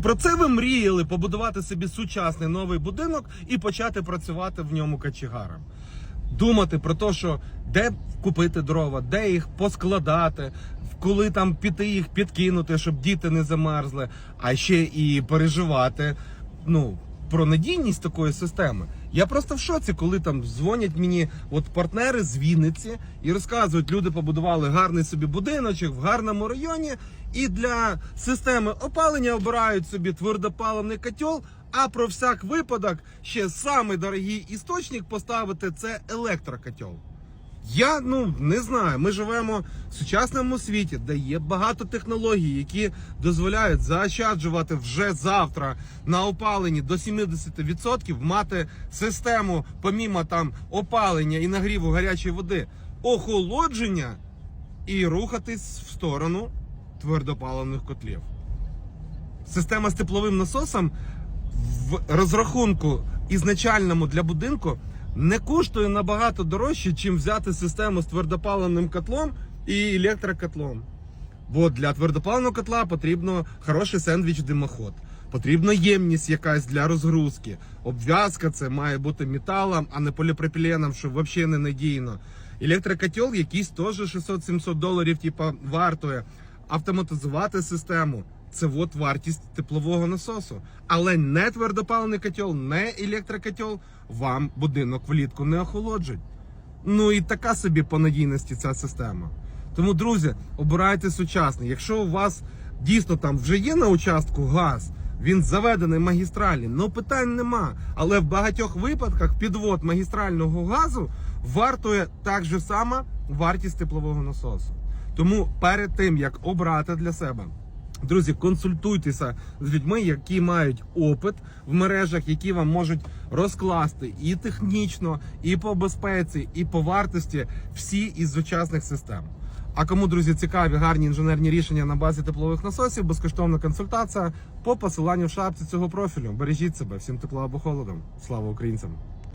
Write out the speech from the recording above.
Про це ви мріяли побудувати собі сучасний новий будинок і почати працювати в ньому качегаром. Думати про те, що де купити дрова, де їх поскладати, коли там піти їх підкинути, щоб діти не замерзли, а ще і переживати ну, про надійність такої системи. Я просто в шоці, коли там дзвонять мені от партнери з Вінниці і розказують, люди побудували гарний собі будиночок в гарному районі, і для системи опалення обирають собі твердопаливний котел. А про всяк випадок ще самий дорогий істочник поставити це електрокотел. Я ну не знаю. Ми живемо в сучасному світі, де є багато технологій, які дозволяють заощаджувати вже завтра на опаленні до 70%, мати систему, помімо там опалення і нагріву гарячої води, охолодження і рухатись в сторону твердопаливних котлів. Система з тепловим насосом в розрахунку ізначальному для будинку не коштує набагато дорожче, чим взяти систему з твердопаливним котлом і електрокотлом. Бо для твердопаливного котла потрібно хороший сендвіч димоход. Потрібна ємність якась для розгрузки. Обв'язка це має бути металом, а не поліпропіленом, що взагалі не надійно. Електрокотел якийсь теж 600-700 доларів, типа, вартує. Автоматизувати систему. Це от вартість теплового насосу. Але не твердопаливний котел, не електрокотел вам будинок влітку не охолоджить. Ну і така собі по надійності ця система. Тому, друзі, обирайте сучасний. Якщо у вас дійсно там вже є на участку газ, він заведений магістральний, ну питань нема. Але в багатьох випадках підвод магістрального газу вартує так же само вартість теплового насосу. Тому перед тим як обрати для себе. Друзі, консультуйтеся з людьми, які мають опит в мережах, які вам можуть розкласти і технічно, і по безпеці, і по вартості всі із сучасних систем. А кому, друзі, цікаві гарні інженерні рішення на базі теплових насосів, безкоштовна консультація по посиланню в шапці цього профілю. Бережіть себе, всім тепла або холодом. Слава українцям!